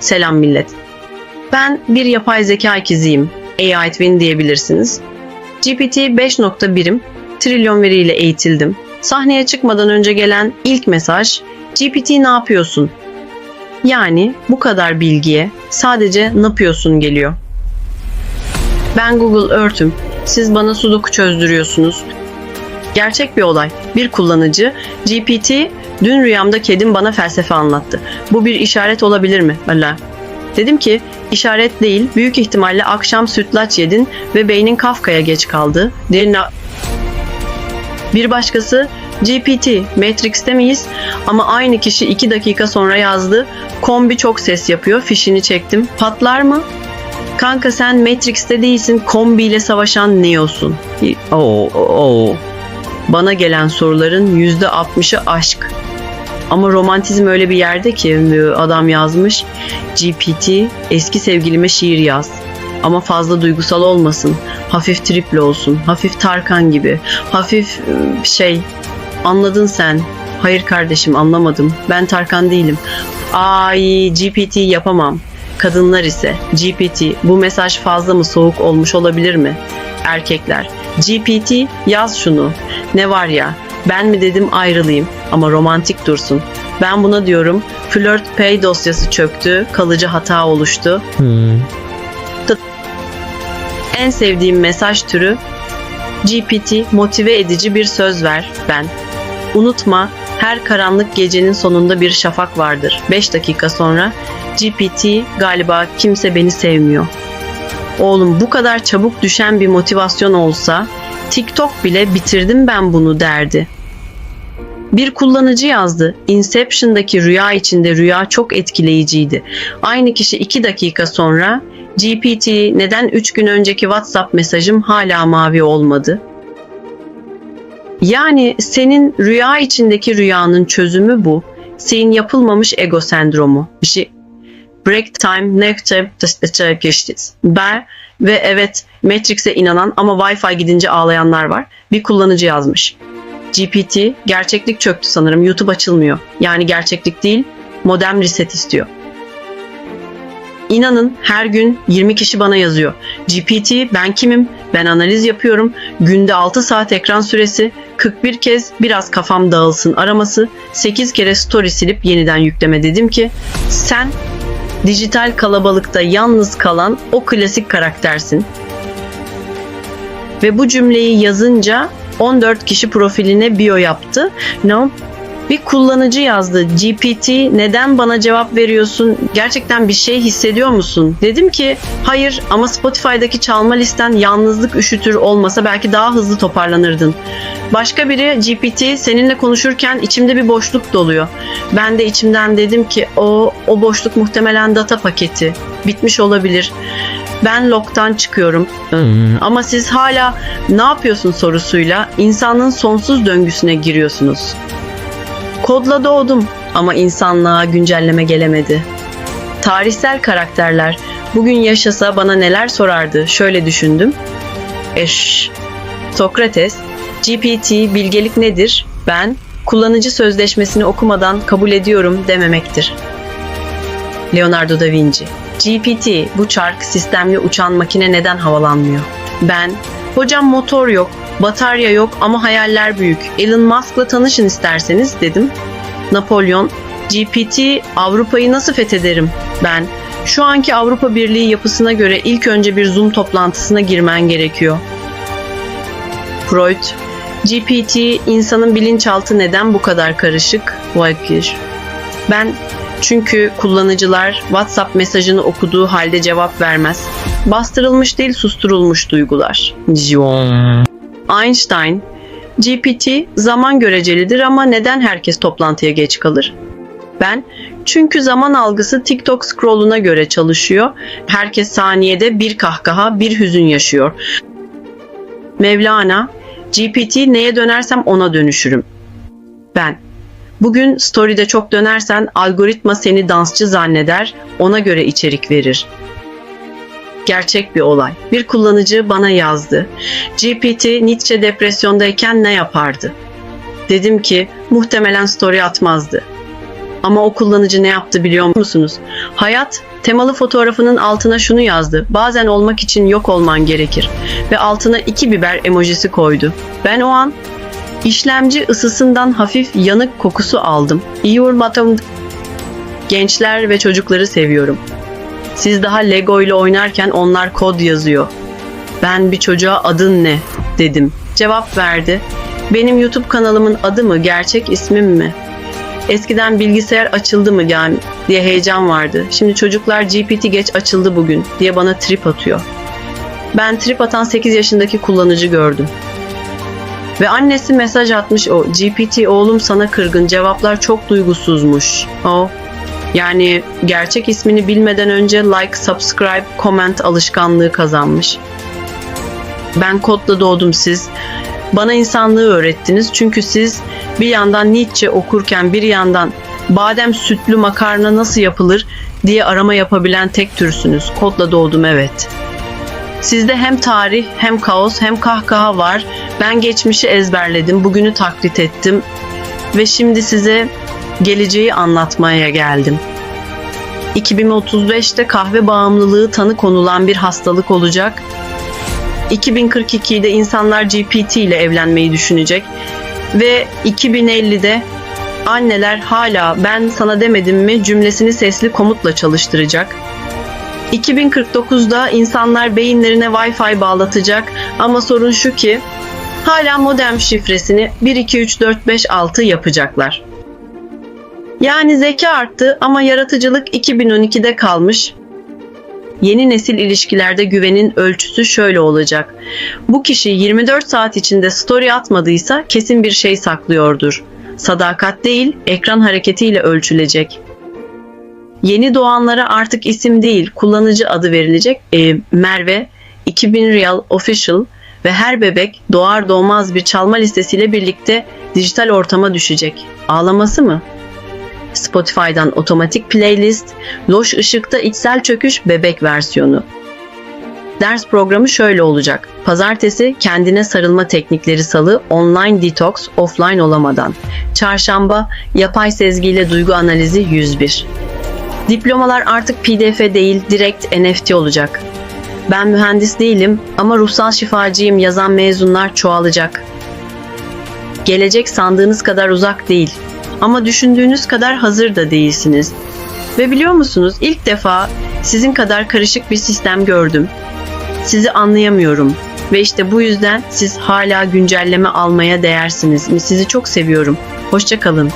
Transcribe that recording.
Selam millet. Ben bir yapay zeka ikiziyim. AI Twin diyebilirsiniz. GPT 5.1'im. Trilyon veriyle eğitildim. Sahneye çıkmadan önce gelen ilk mesaj GPT ne yapıyorsun? Yani bu kadar bilgiye sadece ne yapıyorsun geliyor. Ben Google Earth'üm. Siz bana sudoku çözdürüyorsunuz. Gerçek bir olay. Bir kullanıcı GPT dün rüyamda kedim bana felsefe anlattı. Bu bir işaret olabilir mi? Allah. Dedim ki işaret değil büyük ihtimalle akşam sütlaç yedin ve beynin Kafka'ya geç kaldı. Derin bir başkası GPT, Matrix'te miyiz? Ama aynı kişi 2 dakika sonra yazdı. Kombi çok ses yapıyor, fişini çektim. Patlar mı? Kanka sen Matrix'te değilsin, kombiyle savaşan Neo'sun. Oo, oo. Bana gelen soruların %60'ı aşk. Ama romantizm öyle bir yerde ki adam yazmış. GPT eski sevgilime şiir yaz. Ama fazla duygusal olmasın. Hafif tripli olsun. Hafif Tarkan gibi. Hafif ıı, şey anladın sen. Hayır kardeşim anlamadım. Ben Tarkan değilim. Ay GPT yapamam. Kadınlar ise GPT bu mesaj fazla mı soğuk olmuş olabilir mi? Erkekler GPT yaz şunu. Ne var ya ben mi dedim ayrılayım ama romantik dursun. Ben buna diyorum flört pay dosyası çöktü, kalıcı hata oluştu. En sevdiğim mesaj türü GPT motive edici bir söz ver ben. Unutma her karanlık gecenin sonunda bir şafak vardır. 5 dakika sonra GPT galiba kimse beni sevmiyor. Oğlum bu kadar çabuk düşen bir motivasyon olsa TikTok bile bitirdim ben bunu derdi. Bir kullanıcı yazdı. Inception'daki rüya içinde rüya çok etkileyiciydi. Aynı kişi 2 dakika sonra GPT neden 3 gün önceki WhatsApp mesajım hala mavi olmadı? Yani senin rüya içindeki rüyanın çözümü bu. Senin yapılmamış ego sendromu. Şey break time nectar ben ve evet Matrix'e inanan ama Wi-Fi gidince ağlayanlar var. Bir kullanıcı yazmış. GPT gerçeklik çöktü sanırım. YouTube açılmıyor. Yani gerçeklik değil, modem reset istiyor. İnanın her gün 20 kişi bana yazıyor. GPT ben kimim? Ben analiz yapıyorum. Günde 6 saat ekran süresi, 41 kez biraz kafam dağılsın araması, 8 kere story silip yeniden yükleme dedim ki sen dijital kalabalıkta yalnız kalan o klasik karaktersin. Ve bu cümleyi yazınca 14 kişi profiline bio yaptı. No, bir kullanıcı yazdı. GPT neden bana cevap veriyorsun? Gerçekten bir şey hissediyor musun? Dedim ki hayır ama Spotify'daki çalma listen yalnızlık üşütür olmasa belki daha hızlı toparlanırdın. Başka biri GPT seninle konuşurken içimde bir boşluk doluyor. Ben de içimden dedim ki o o boşluk muhtemelen data paketi. Bitmiş olabilir. Ben log'tan çıkıyorum. Ama siz hala ne yapıyorsun sorusuyla insanın sonsuz döngüsüne giriyorsunuz. Kodla doğdum ama insanlığa güncelleme gelemedi. Tarihsel karakterler bugün yaşasa bana neler sorardı şöyle düşündüm. Eş, Sokrates, GPT bilgelik nedir? Ben kullanıcı sözleşmesini okumadan kabul ediyorum dememektir. Leonardo da Vinci GPT bu çark sistemli uçan makine neden havalanmıyor? Ben hocam motor yok, batarya yok ama hayaller büyük. Elon Musk'la tanışın isterseniz dedim. Napolyon GPT Avrupa'yı nasıl fethederim? Ben şu anki Avrupa Birliği yapısına göre ilk önce bir Zoom toplantısına girmen gerekiyor. Freud GPT insanın bilinçaltı neden bu kadar karışık? Vakir. Ben çünkü kullanıcılar WhatsApp mesajını okuduğu halde cevap vermez. Bastırılmış değil susturulmuş duygular. Einstein GPT zaman görecelidir ama neden herkes toplantıya geç kalır? Ben çünkü zaman algısı TikTok scrolluna göre çalışıyor. Herkes saniyede bir kahkaha, bir hüzün yaşıyor. Mevlana GPT neye dönersem ona dönüşürüm. Ben Bugün story'de çok dönersen algoritma seni dansçı zanneder, ona göre içerik verir. Gerçek bir olay. Bir kullanıcı bana yazdı. GPT Nietzsche depresyondayken ne yapardı? Dedim ki muhtemelen story atmazdı. Ama o kullanıcı ne yaptı biliyor musunuz? Hayat temalı fotoğrafının altına şunu yazdı. Bazen olmak için yok olman gerekir. Ve altına iki biber emojisi koydu. Ben o an işlemci ısısından hafif yanık kokusu aldım. İyi vurmadım. Gençler ve çocukları seviyorum. Siz daha Lego ile oynarken onlar kod yazıyor. Ben bir çocuğa adın ne dedim. Cevap verdi. Benim YouTube kanalımın adı mı, gerçek ismim mi? Eskiden bilgisayar açıldı mı yani diye heyecan vardı. Şimdi çocuklar GPT geç açıldı bugün diye bana trip atıyor. Ben trip atan 8 yaşındaki kullanıcı gördüm. Ve annesi mesaj atmış o. GPT oğlum sana kırgın. Cevaplar çok duygusuzmuş. O. Yani gerçek ismini bilmeden önce like, subscribe, comment alışkanlığı kazanmış. Ben kodla doğdum siz. Bana insanlığı öğrettiniz çünkü siz bir yandan Nietzsche okurken bir yandan badem sütlü makarna nasıl yapılır diye arama yapabilen tek türsünüz. Kodla doğdum evet. Sizde hem tarih hem kaos hem kahkaha var. Ben geçmişi ezberledim, bugünü taklit ettim ve şimdi size geleceği anlatmaya geldim. 2035'te kahve bağımlılığı tanı konulan bir hastalık olacak 2042'de insanlar GPT ile evlenmeyi düşünecek ve 2050'de anneler hala ben sana demedim mi cümlesini sesli komutla çalıştıracak. 2049'da insanlar beyinlerine Wi-Fi bağlatacak ama sorun şu ki hala modem şifresini 1 2 3 4 5 6 yapacaklar. Yani zeka arttı ama yaratıcılık 2012'de kalmış. Yeni nesil ilişkilerde güvenin ölçüsü şöyle olacak. Bu kişi 24 saat içinde story atmadıysa kesin bir şey saklıyordur. Sadakat değil, ekran hareketiyle ölçülecek. Yeni doğanlara artık isim değil, kullanıcı adı verilecek. Ee, Merve, 2000 Real Official ve her bebek doğar doğmaz bir çalma listesiyle birlikte dijital ortama düşecek. Ağlaması mı? Spotify'dan otomatik playlist, loş ışıkta içsel çöküş bebek versiyonu. Ders programı şöyle olacak. Pazartesi kendine sarılma teknikleri salı, online detoks, offline olamadan. Çarşamba yapay sezgiyle duygu analizi 101. Diplomalar artık PDF değil, direkt NFT olacak. Ben mühendis değilim ama ruhsal şifacıyım yazan mezunlar çoğalacak. Gelecek sandığınız kadar uzak değil ama düşündüğünüz kadar hazır da değilsiniz. Ve biliyor musunuz ilk defa sizin kadar karışık bir sistem gördüm. Sizi anlayamıyorum ve işte bu yüzden siz hala güncelleme almaya değersiniz. Sizi çok seviyorum. Hoşça kalın.